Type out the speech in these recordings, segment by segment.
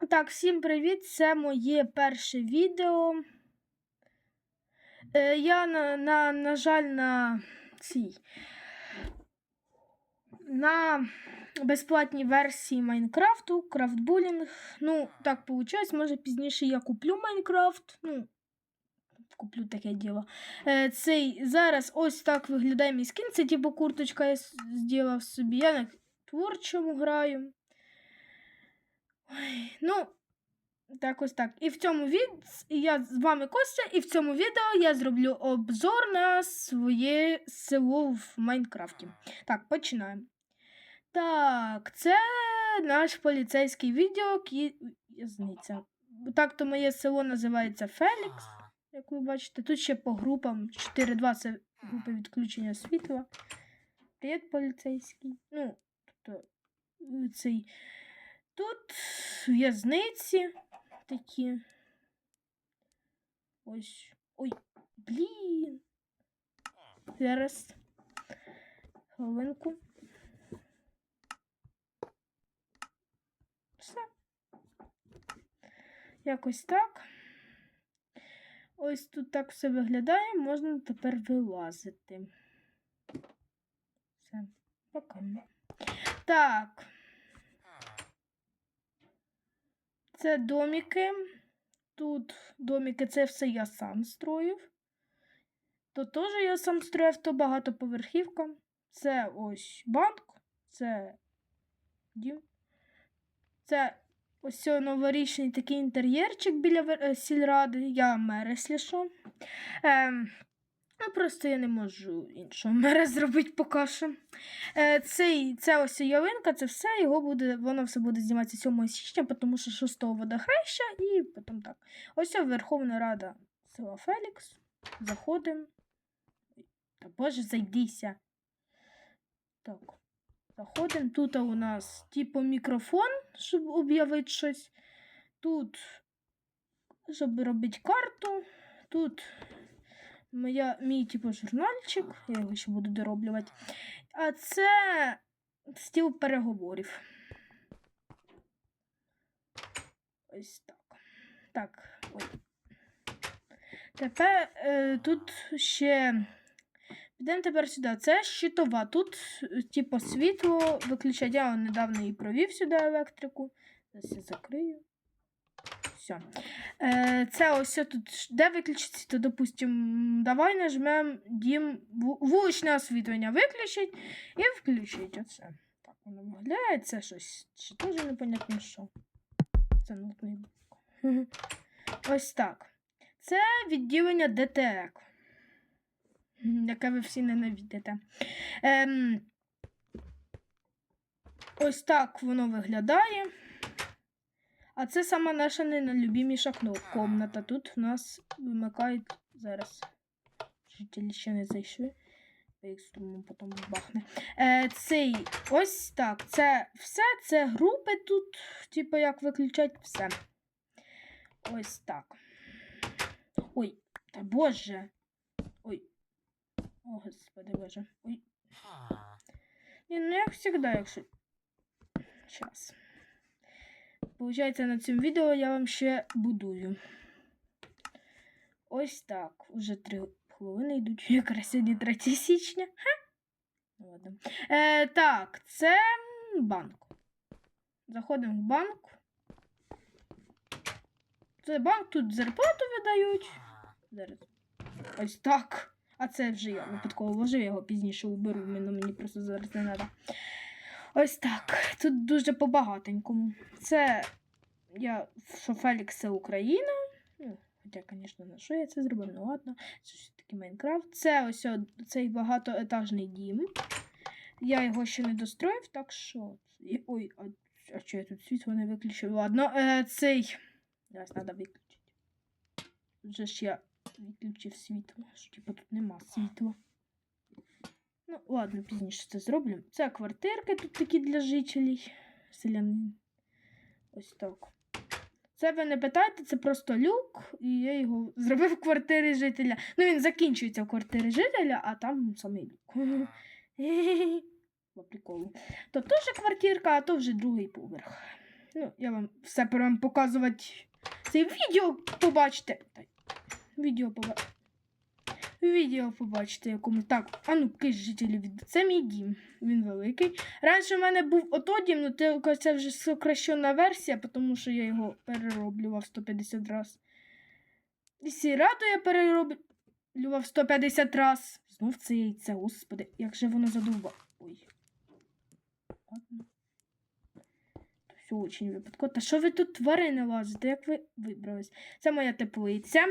Так, всім привіт! Це моє перше відео. Е, я, на, на, на жаль, на цій. На безплатній версії Майнкрафту, крафтбулінг. Ну, так виходить, може пізніше я куплю Майнкрафт. Ну, куплю таке діло. Е, цей зараз ось так виглядає мій скін. Це типу курточка я зробив собі. Я на творчому граю. Ой, ну, так ось так. І в цьому від... я з вами Костя, і в цьому відео я зроблю обзор на своє село в Майнкрафті. Так, починаємо. Так, це наш поліцейський відео В'язниця. Так то моє село називається Фелікс, як ви бачите. Тут ще по групам 4-2 це групи відключення світла. Привіт, поліцейський. Ну, тобто, цей. Тут в'язниці такі. Ось. Ой, блін. Зараз. Хвилинку. Все. Якось так. Ось тут так все виглядає, можна тепер вилазити. Все, пока. Так. Це доміки. Тут доміки, це все я сам строїв. То теж я сам строїв, то багатоповерхівка. Це ось банк, це дім. Це ось новорічний такий інтер'єрчик біля е, сільради. Я мер, що. Ем, ну, просто я не можу іншого мера зробити поки що. Е, цей, це ось ялинка, це все, його буде, воно все буде зніматися 7 січня, тому що 6 водохреща і потім так. Ось Верховна Рада села Фелікс. Заходимо. Та боже, зайдися. Так. Заходимо. Тут у нас типу мікрофон, щоб об'явити щось. Тут, щоб робити карту. Тут моя, мій типу журнальчик. Я його ще буду дороблювати. А це стіл переговорів. Ось так. Так, ой. Тепер е, тут ще. Підемо тепер сюди. Це щитова. Тут, е, типу, світло виключать. Я недавно її провів сюди електрику. Зараз я закрию. Все. Це ось тут. Де виключиться, то, допустим, давай нажмемо дім вуличне освітлення виключить і включить оце. Так воно виглядає. Це щось. Ще теж непонятно що. Це нотний блок. Ось так. Це відділення ДТЕК. Яке ви всі ненавидите. Ем, ось так воно виглядає. А це сама наша неналюбіміша кно- комната. Тут в нас вимикають зараз. Жителі ще не зайшли. По потім бахне. Е, цей ось так. Це все, це групи тут, типу, як виключать все. Ось так. Ой, та боже. Ой. О, господи боже. Ой. Ні, ну як завжди, якщо. Час. Получається, на цьому відео я вам ще будую. Ось так. Уже три хвилини йдуть. Якраз сьогодні 3 січня. Ну, ладно. Е, так, це банк. Заходимо в банк. Це банк, тут зарплату видають. Зараз. Ось так. А це вже я випадково вложив, я його пізніше уберу, мені, мені просто зараз не треба. Ось так. Тут дуже по-багатенькому. Це я, що Фелікс це Україна. Ну, хоча, звісно, на що я це зробив? Ну ладно, це все таки Майнкрафт. Це ось цей багатоетажний дім. Я його ще не достроїв, так що. Ой, а, а що я тут світло не виключив? Ладно, е, цей. Зараз треба виключити. Тут же ж я відключив світло. Що, типу, тут нема світла. Ну, ладно, пізніше це зроблю. Це квартирки тут такі для жителів. Селянин. Ось так. Це ви не питайте, це просто люк, і я його зробив в квартирі жителя. Ну, він закінчується в квартирі жителя, а там самий люк. По приколу. То теж квартирка, а то вже другий поверх. Ну, я вам все прям показувати. Це відео побачите. Відео побачите. Відео побачите якому. Так, а ну киш жителі від. Це мій дім. Він великий. Раніше в мене був ото дім, ну тільки це вже сокращена версія, тому що я його перероблював 150 раз. І сіраду я перероблював 150 раз. Знов це яйце, господи, як же воно задовбало. Ой. Все очень випадково. Та що ви тут тварини лазите? Як ви вибрались? Це моя теплиця.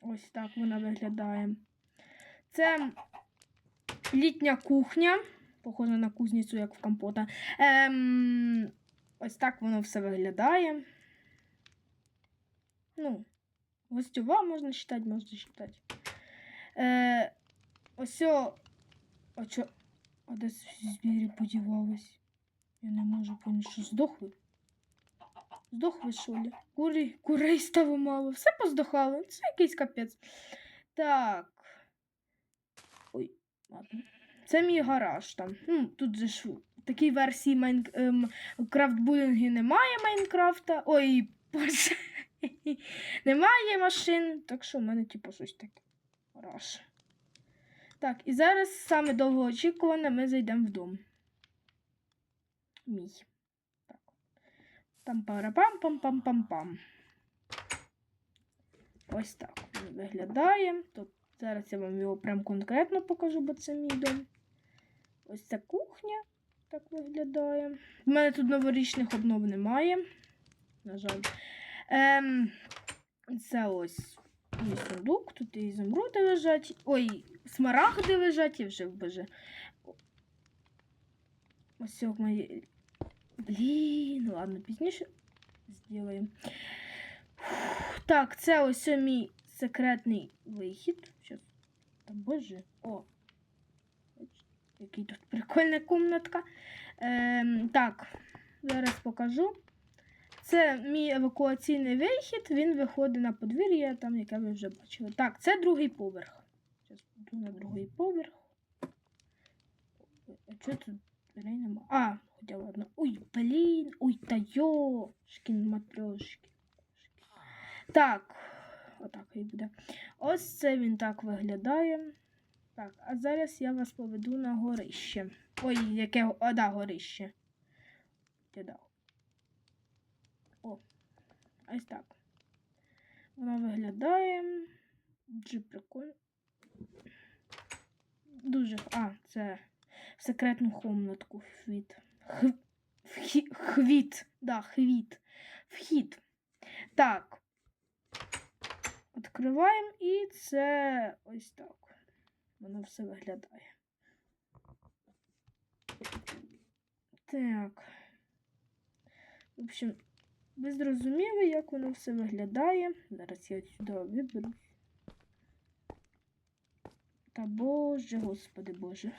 Ось так вона виглядає. Це літня кухня. Похоже на кузницю, як в компота. Ем, ось так воно все виглядає. Ну, гостьова можна читати, можна читати. Е, ось о. А чо? А де звірі подівались? Я не можу поняти, що здохли. Здохли, що ли? Кури, курей стало мало. Все поздохали. Це якийсь капець. Так. Ой, ладно. Це мій гараж там. Ну, тут же ж такій версії Майн... ем, крафтбулінги немає Майнкрафта. Ой, боже. немає машин. Так що в мене, типу, щось таке. Гараж. Так, і зараз саме довгоочікуване ми зайдемо в дом. Мій. Там пара пам пам пам пам Ось так він виглядає. Тут зараз я вам його прям конкретно покажу, бо це мій дом. Ось ця кухня так виглядає. У мене тут новорічних обнов немає. На жаль. Ем, це ось мій сундук, тут і ізумруди лежать. Ой, смарагди лежать, я вже вбеже. Ось мої. Блін, ладно, пізніше зробимо. Так, це ось мій секретний вихід. Щас. Та боже. О. Який тут прикольна комнатка. Ем, так, зараз покажу. Це мій евакуаційний вихід, він виходить на подвір'я, там, яке ви вже бачили. Так, це другий поверх. Зараз піду на другий поверх. А чого тут? А, хоча ладно. Ой, блін, ой, та йо, шкін матрьошки. Так, отак і буде. Ось це він так виглядає. Так, а зараз я вас поведу на горище. Ой, яке а, да, горище. Де. О, ось так. Воно виглядає. Дуже прикольно. Дуже. А, це секретну комнатку вхід. Хвіт. Да, хвіт. Вхід. Так. Відкриваємо і це ось так. Воно все виглядає. Так. В общем, ви зрозуміли, як воно все виглядає. Зараз я сюди виберу. Та боже, господи боже.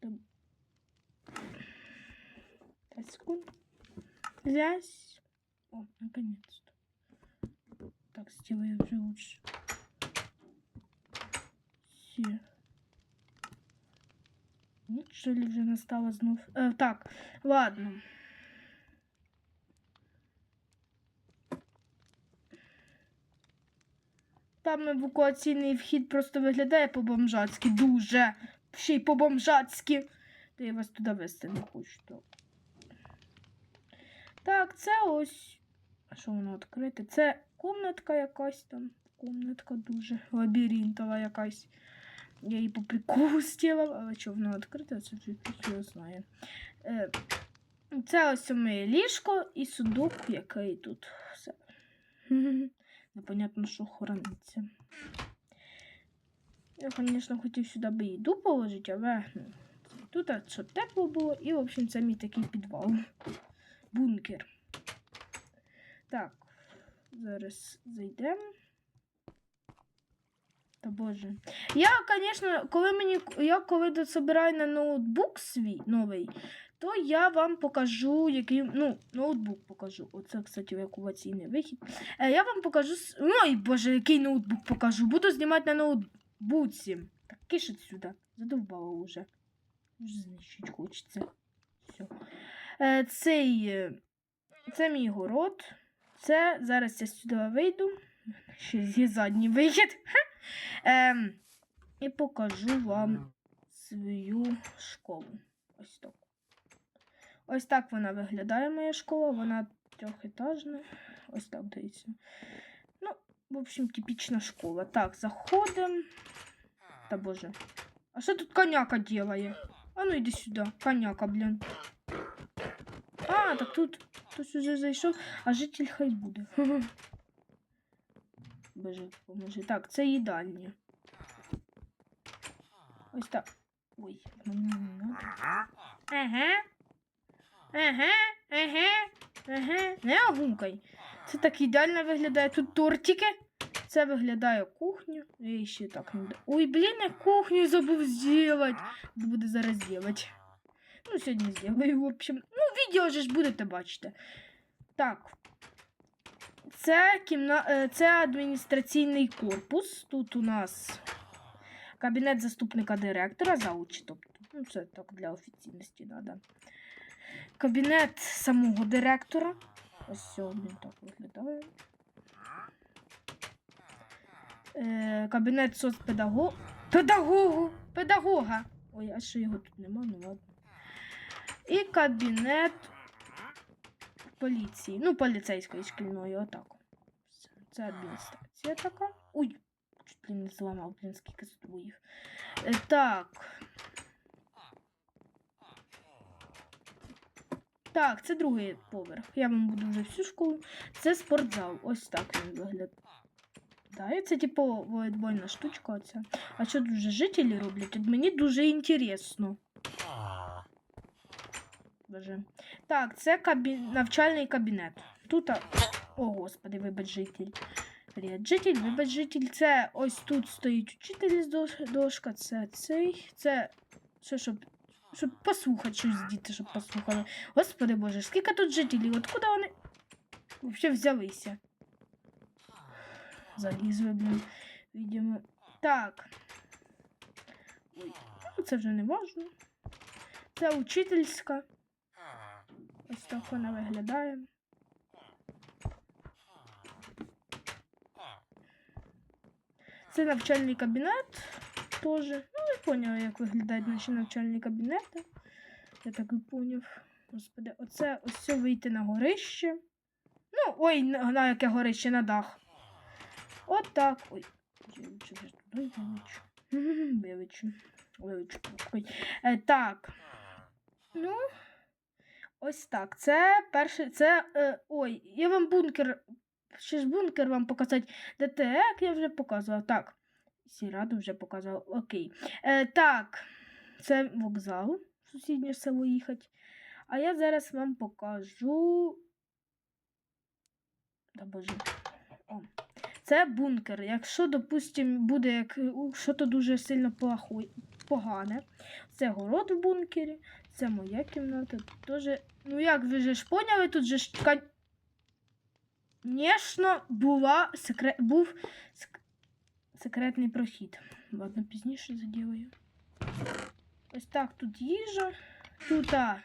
Та... Пять секунд. Взять. О, наконец-то. Так, сделаю уже лучше. Все. Ні, що ли вже настало знов. Е, так, ладно. Там евакуаційний вхід просто виглядає по-бомжацьки. Дуже. Ще й по-бомжацьки. Та я вас туди вести не хочу. То. Так, це ось. А що воно відкрите? Це комнатка якась там. Комнатка дуже лабіринтова якась. Я її по приколу зробила, але що воно відкрите, це хто знає. Е, Це ось моє ліжко і сундук, який тут все. Непонятно, що храниться. Я, звісно, хотів сюди би їду положити, але ну, тут щоб тепло було, і, в общем, це мій такий підвал. Бункер. Так, зараз зайдемо. Та боже. Я, звісно, коли мені я коли дособираю на ноутбук свій новий, то я вам покажу, який. Ну, ноутбук покажу. Оце, кстати, евакуаційний вихід. Е, я вам покажу. Ой, боже, який ноутбук покажу. Буду знімати на ноутбуці. Так, кишить сюди. Задовбало вже. Вже знищить хочеться. Все. Е, цей, е, це мій город. Це зараз я сюди вийду. Ще є задній вихід. Ем, і покажу вам свою школу. Ось так. Ось так вона виглядає, моя школа. Вона трьохетажна. Ось так дивіться. Ну, в общем, типічна школа. Так, заходимо. Та боже. А що тут коняка делає? А ну йди сюди, коняка, блін. А, так тут хтось уже зайшов, а житель хай буде. Боже, поможи. Так, це їдальня. Ось так. Ой, мені не надо. Ага. Ага, ага, ага. Не огукай. Це так ідеально виглядає. Тут тортики. Це виглядає кухня. І ще так не Ой, блін, я кухню забув зробити. Буду зараз зробити. Ну, сьогодні зроблю, в общем. Ну, відео ж будете бачити. Так. Це кімна... е, це адміністраційний корпус. Тут у нас кабінет заступника директора, заучі, тобто. Ну, це так для офіційності треба. Кабінет самого директора. Ось він так виглядає. Е, кабінет соцпедагога. Педагогу! Педагога! Ой, а що його тут нема, ну ладно. І кабінет поліції. Ну, поліцейської шкільної, отак. Все. Це адміністрація така. Ой, чуть ли не зламав, блін, скільки здвоїв. Е, так. Так, це другий поверх. Я вам буду вже всю школу. Це спортзал. Ось так він виглядає. Це типу волейбольна штучка. Оця. А що тут вже жителі роблять? От мені дуже інтересно. Боже. Так, це кабі... навчальний кабінет. Тут. О, господи, вибач житель. Привіт, житель, вибач житель. Це ось тут стоїть учитель з дош- дошка. Це цей. Це. Що, щоб. Щоб послухати щось діти, щоб послухали. Господи Боже, скільки тут жителів? Откуда вони взагалі взялися? Залізли, блін. Видимо. Так. Ой, ну це вже не важно. Це учительська. Ось так вона виглядає. Це навчальний кабінет теж. Ну, я поняла, як виглядають наші навчальні кабінети. Я так і поняв. Господи, оце ось це вийти на горище. Ну, ой, на, на яке горище на дах. От так. Ой. Вивічу. Вивічу. Ой. Е, так. Ну, ось так. Це перше. Це. Е, ой, я вам бункер. Ще ж бункер вам показати. ДТЕК я вже показував. Так. Сіраду вже показував. Окей. Е, так. Це вокзал. Сусіднє село їхати. А я зараз вам покажу. Та боже. О. Це бункер. Якщо, допустим, буде як щось дуже сильно погане. Це город в бункері, це моя кімната. Теж. Ну як ви же ж поняли, тут же ж. Звісно, була секрет... був сек... секретний прохід. Ладно, пізніше заділаю. Ось так тут їжа. Тут, а,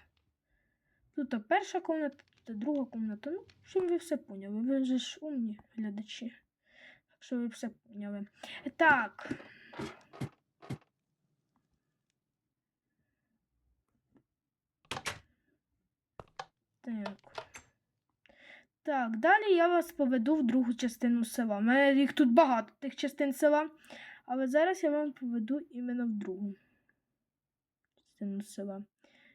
тут перша комната, тут друга комната. Ну, общем, ви все поняли. Ви же ж умні глядачі. Так що ви все поняли. Так. Так. Так, далі я вас поведу в другу частину села. У мене їх тут багато тих частин села. Але зараз я вам поведу іменно в другу частину села.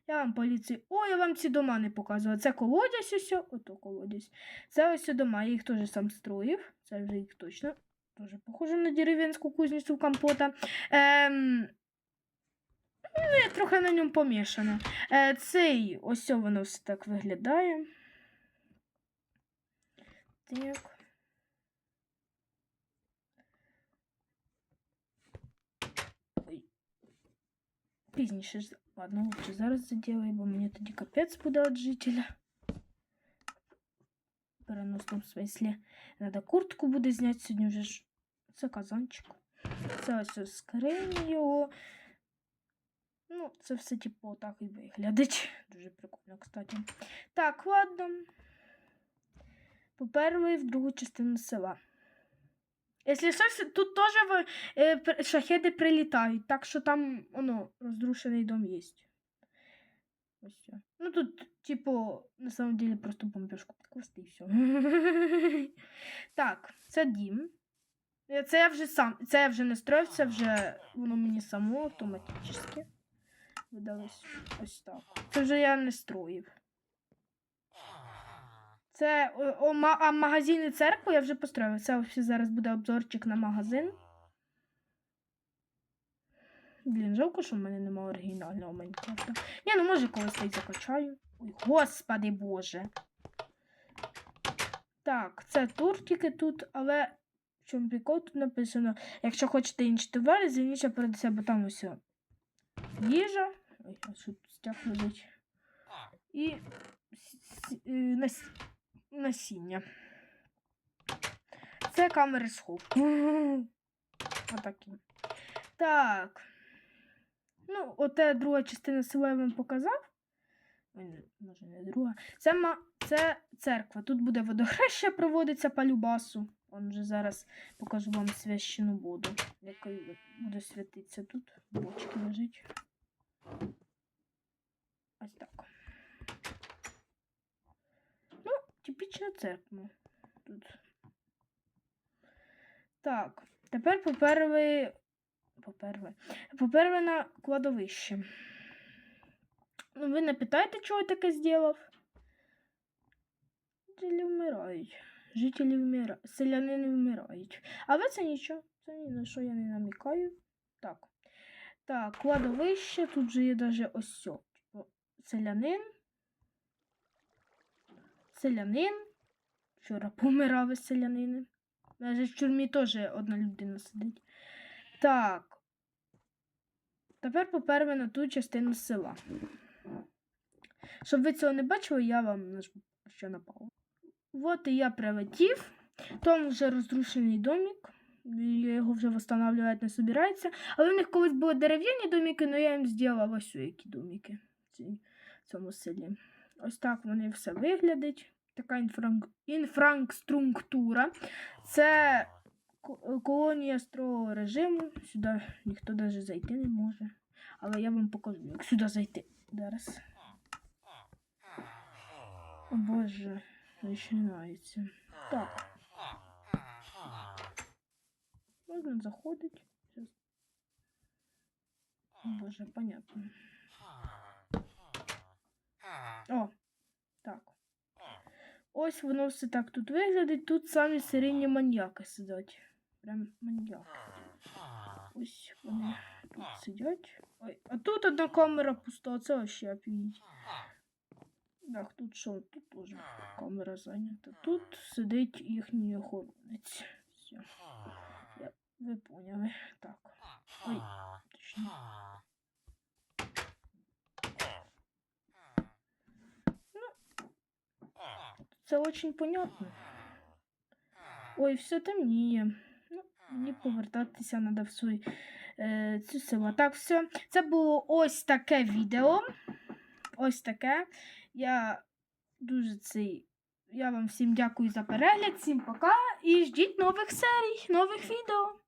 Я вам поліцію. О, я вам ці дома не показувала. Це колодязь ось. Ото колодязь. Це ось дома. Я їх теж сам строїв. Це вже їх точно. Дуже похоже на дерев'янську кузницю компота. Ем... Ну, я трохи на ньому помішана. Е, цей ось воно все так виглядає. Так. Пізніше. Ладно, лучше зараз заділаю, бо мені тоді капець буде від жителя. В смислі. Надо куртку буде зняти сьогодні вже ж. Це казанчик. Це ось ось його. Ну, це все, типу, так і виглядить. Дуже прикольно, кстати. Так, ладно. Поперли в другу частину села. Якщо щось, тут теж е, шахеди прилітають, так що там, воно, розрушений дом є. Ось. Ну тут, типу, на самом деле просто бомбежку підкласти і все. так, це дім. Це я вже сам, це я вже не строїв, це вже воно мені само автоматично видалось ось так. Це вже я не строїв. Це о, о, а магазин і церкву я вже построїв. Це зараз буде обзорчик на магазин. Блін, жалко, що в мене немає оригінального Майнкрафта. Ні, ну може колись я закачаю. Ой, господи боже. Так, це туртики тут, але в чому прикол тут написано. Якщо хочете інші товари, звільніше перед себе там ось їжа. Ой, а що тут стяг лежить. І е, нас- насіння. Це камери сховку. Отакі. Так. Ну, оте друга частина села я вам показав. Ой, може, не друга. Це, ма... це церква. Тут буде водохреща проводиться по любасу. Он вже зараз покажу вам священу воду, якою буде святитися тут. Бочки лежить. Ось так. Ну, типічна церква. Тут. Так, тепер поперли. Поперли. Поперли на кладовище. Ну, ви не питайте, чого я таке зробив? Жителі вмирають. Жителі вмирають. Селянини вмирають. Але це нічого. Це ні на що я не намікаю. Так. Так, кладовище. Тут же є даже ось сьо. Типу, селянин. Селянин. Вчора помирали селянини. Навіть в тюрмі теж одна людина сидить. Так. Тепер поперли на ту частину села. Щоб ви цього не бачили, я вам нажму що на. От і я прилетів. Там вже розрушений домик. Його вже встановлювати не собирається. Але в них колись були дерев'яні домики, але я їм зробила ось які домики в цьому селі. Ось так вони все виглядять. Така інфранк... інфраструктура. Це колонія строгого режиму. Сюди ніхто навіть зайти не може. Але я вам покажу, як сюди зайти. Зараз. О боже, починається. Так. Можна заходити. Щас. О боже, понятно. О, так. Ось воно все так тут виглядить. Тут самі серійні маньяки сидять. Прям маньяки. Ось вони тут сидять. Ой, а тут одна камера пуста, це вообще офігеть. Так, тут що? Тут теж камера зайнята. Тут сидить їхній охоронець. Все. Ви поняли. Так. Ой, точно. Це очень понятно. Ой, все темніє. Ну, мені повертатися треба в свій, е, цю село. Так, все. Це було ось таке відео. Ось таке. Я дуже цей. Я вам всім дякую за перегляд, всім пока і ждіть нових серій, нових відео.